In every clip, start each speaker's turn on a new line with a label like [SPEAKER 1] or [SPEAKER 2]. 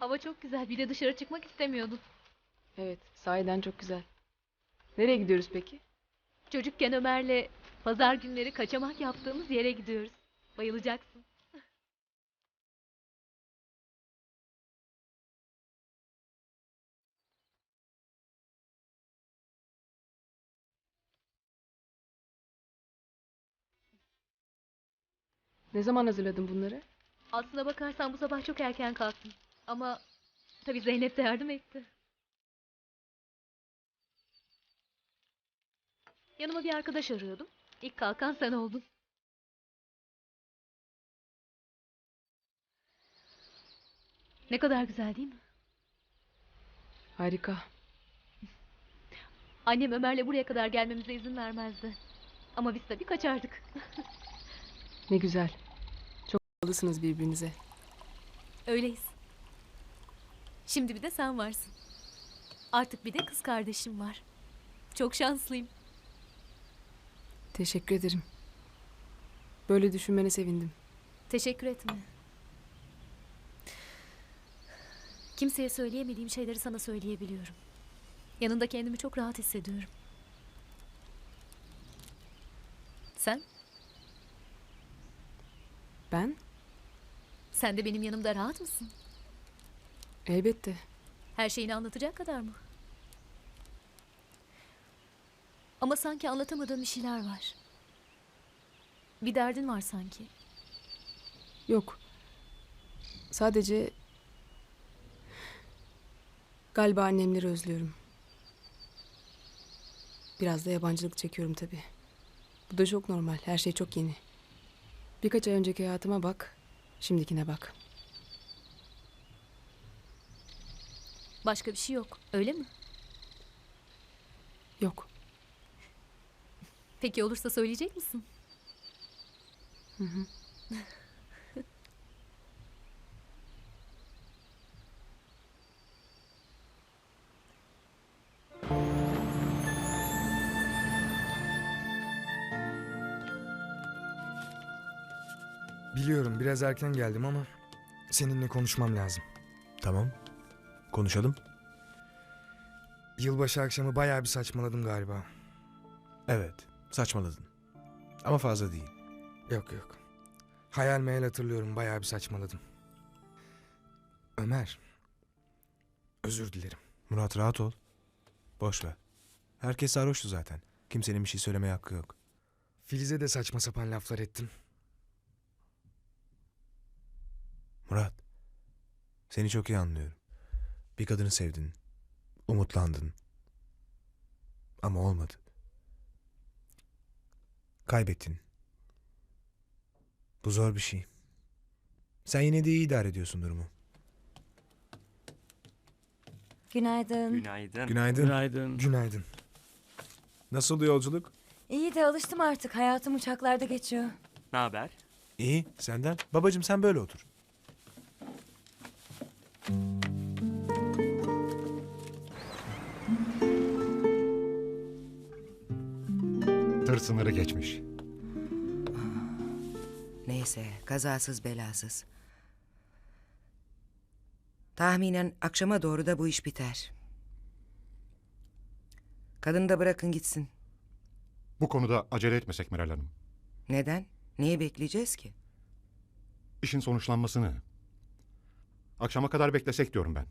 [SPEAKER 1] Hava çok güzel. Bir de dışarı çıkmak istemiyordum.
[SPEAKER 2] Evet, sahiden çok güzel. Nereye gidiyoruz peki?
[SPEAKER 1] Çocukken Ömer'le pazar günleri kaçamak yaptığımız yere gidiyoruz. Bayılacaksın.
[SPEAKER 2] Ne zaman hazırladın bunları?
[SPEAKER 1] Aslına bakarsan bu sabah çok erken kalktım. Ama tabii Zeynep de yardım etti. Yanıma bir arkadaş arıyordum. İlk kalkan sen oldun. Ne kadar güzel değil mi?
[SPEAKER 2] Harika.
[SPEAKER 1] Annem Ömer'le buraya kadar gelmemize izin vermezdi. Ama biz tabii kaçardık.
[SPEAKER 2] Ne güzel. Çok bağlısınız birbirinize.
[SPEAKER 1] Öyleyiz. Şimdi bir de sen varsın. Artık bir de kız kardeşim var. Çok şanslıyım.
[SPEAKER 2] Teşekkür ederim. Böyle düşünmene sevindim.
[SPEAKER 1] Teşekkür etme. Kimseye söyleyemediğim şeyleri sana söyleyebiliyorum. Yanında kendimi çok rahat hissediyorum. Sen?
[SPEAKER 2] Ben?
[SPEAKER 1] Sen de benim yanımda rahat mısın?
[SPEAKER 2] Elbette.
[SPEAKER 1] Her şeyini anlatacak kadar mı? Ama sanki anlatamadığın bir şeyler var. Bir derdin var sanki.
[SPEAKER 2] Yok. Sadece... Galiba annemleri özlüyorum. Biraz da yabancılık çekiyorum tabii. Bu da çok normal. Her şey çok yeni. Birkaç ay önceki hayatıma bak. Şimdikine bak.
[SPEAKER 1] Başka bir şey yok, öyle mi?
[SPEAKER 2] Yok.
[SPEAKER 1] Peki olursa söyleyecek misin?
[SPEAKER 3] Biliyorum biraz erken geldim ama seninle konuşmam lazım.
[SPEAKER 4] Tamam. Konuşalım.
[SPEAKER 3] Yılbaşı akşamı bayağı bir saçmaladım galiba.
[SPEAKER 4] Evet. Saçmaladın. Ama fazla değil.
[SPEAKER 3] Yok yok. Hayal meyal hatırlıyorum bayağı bir saçmaladım. Ömer. Özür dilerim.
[SPEAKER 4] Murat rahat ol. Boş ver. Herkes sarhoştu zaten. Kimsenin bir şey söylemeye hakkı yok.
[SPEAKER 3] Filiz'e de saçma sapan laflar ettim.
[SPEAKER 4] Murat. Seni çok iyi anlıyorum. Bir kadını sevdin. Umutlandın. Ama olmadı. Kaybettin. Bu zor bir şey. Sen yine de iyi idare ediyorsun durumu.
[SPEAKER 5] Günaydın.
[SPEAKER 6] Günaydın.
[SPEAKER 4] Günaydın.
[SPEAKER 6] Günaydın.
[SPEAKER 3] Günaydın.
[SPEAKER 4] Nasıl yolculuk?
[SPEAKER 5] İyi de alıştım artık. Hayatım uçaklarda geçiyor.
[SPEAKER 6] Ne haber?
[SPEAKER 4] İyi. Senden? Babacım sen böyle otur.
[SPEAKER 7] Tır sınırı geçmiş.
[SPEAKER 8] Neyse, kazasız belasız. Tahminen akşama doğru da bu iş biter. Kadını da bırakın gitsin.
[SPEAKER 7] Bu konuda acele etmesek Meral Hanım.
[SPEAKER 8] Neden? Neyi bekleyeceğiz ki?
[SPEAKER 7] İşin sonuçlanmasını. Akşama kadar beklesek diyorum ben.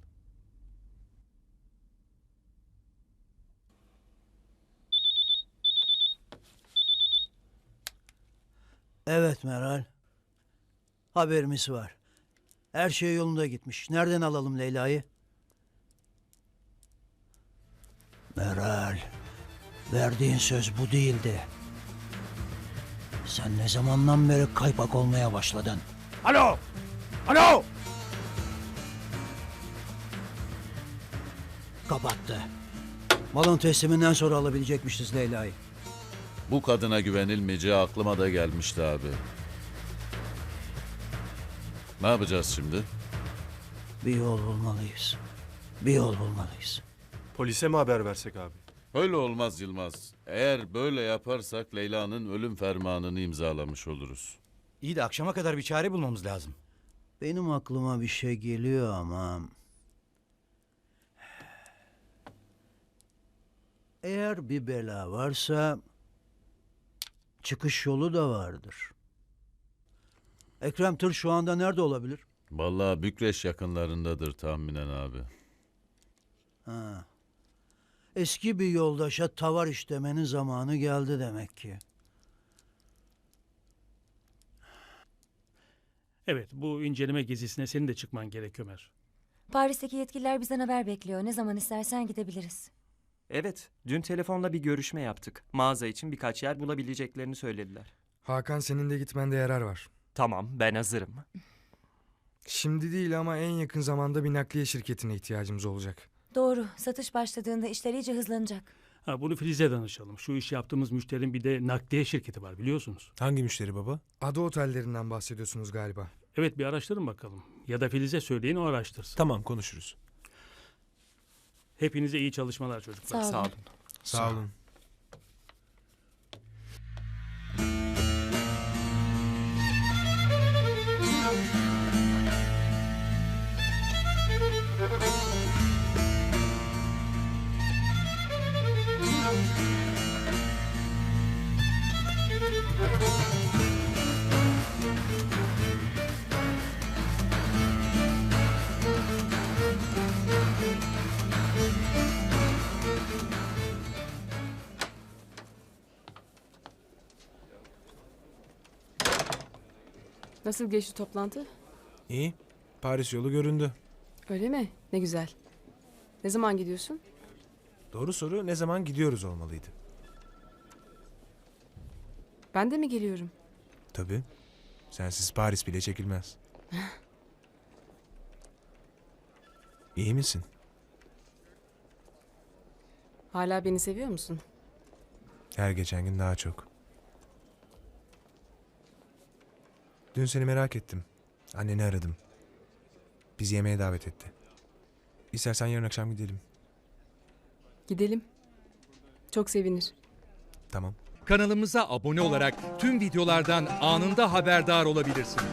[SPEAKER 9] Evet Meral. Haberimiz var. Her şey yolunda gitmiş. Nereden alalım Leyla'yı? Meral. Verdiğin söz bu değildi. Sen ne zamandan beri kaypak olmaya başladın? Alo! Alo! Kapattı. Malın tesliminden sonra alabilecekmişiz Leyla'yı.
[SPEAKER 10] Bu kadına güvenilmeyeceği aklıma da gelmişti abi. Ne yapacağız şimdi?
[SPEAKER 9] Bir yol bulmalıyız. Bir yol bulmalıyız.
[SPEAKER 6] Polise mi haber versek abi?
[SPEAKER 10] Öyle olmaz Yılmaz. Eğer böyle yaparsak Leyla'nın ölüm fermanını imzalamış oluruz.
[SPEAKER 11] İyi de akşama kadar bir çare bulmamız lazım.
[SPEAKER 9] Benim aklıma bir şey geliyor ama... Eğer bir bela varsa çıkış yolu da vardır. Ekrem Tır şu anda nerede olabilir?
[SPEAKER 10] Vallahi Bükreş yakınlarındadır tahminen abi.
[SPEAKER 9] Ha. Eski bir yoldaşa tavar işlemenin zamanı geldi demek ki.
[SPEAKER 11] Evet, bu inceleme gezisine senin de çıkman gerek Ömer.
[SPEAKER 5] Paris'teki yetkililer bizden haber bekliyor. Ne zaman istersen gidebiliriz.
[SPEAKER 6] Evet, dün telefonla bir görüşme yaptık. Mağaza için birkaç yer bulabileceklerini söylediler.
[SPEAKER 3] Hakan senin de gitmende yarar var.
[SPEAKER 6] Tamam, ben hazırım.
[SPEAKER 3] Şimdi değil ama en yakın zamanda bir nakliye şirketine ihtiyacımız olacak.
[SPEAKER 5] Doğru. Satış başladığında işler iyice hızlanacak.
[SPEAKER 11] Ha, bunu Filiz'e danışalım. Şu iş yaptığımız müşterinin bir de nakliye şirketi var biliyorsunuz.
[SPEAKER 4] Hangi müşteri baba?
[SPEAKER 3] Ada otellerinden bahsediyorsunuz galiba.
[SPEAKER 11] Evet bir araştırın bakalım. Ya da Filiz'e söyleyin o araştırsın.
[SPEAKER 4] Tamam konuşuruz.
[SPEAKER 11] Hepinize iyi çalışmalar çocuklar.
[SPEAKER 5] Sağ olun.
[SPEAKER 6] Sağ olun.
[SPEAKER 4] Sağ olun.
[SPEAKER 2] Nasıl geçti toplantı?
[SPEAKER 4] İyi. Paris yolu göründü.
[SPEAKER 2] Öyle mi? Ne güzel. Ne zaman gidiyorsun?
[SPEAKER 4] Doğru soru ne zaman gidiyoruz olmalıydı.
[SPEAKER 2] Ben de mi geliyorum?
[SPEAKER 4] Tabii. Sensiz Paris bile çekilmez. İyi misin?
[SPEAKER 2] Hala beni seviyor musun?
[SPEAKER 4] Her geçen gün daha çok. Dün seni merak ettim. Anneni aradım. Bizi yemeğe davet etti. İstersen yarın akşam gidelim.
[SPEAKER 2] Gidelim. Çok sevinir.
[SPEAKER 4] Tamam.
[SPEAKER 12] Kanalımıza abone olarak tüm videolardan anında haberdar olabilirsiniz.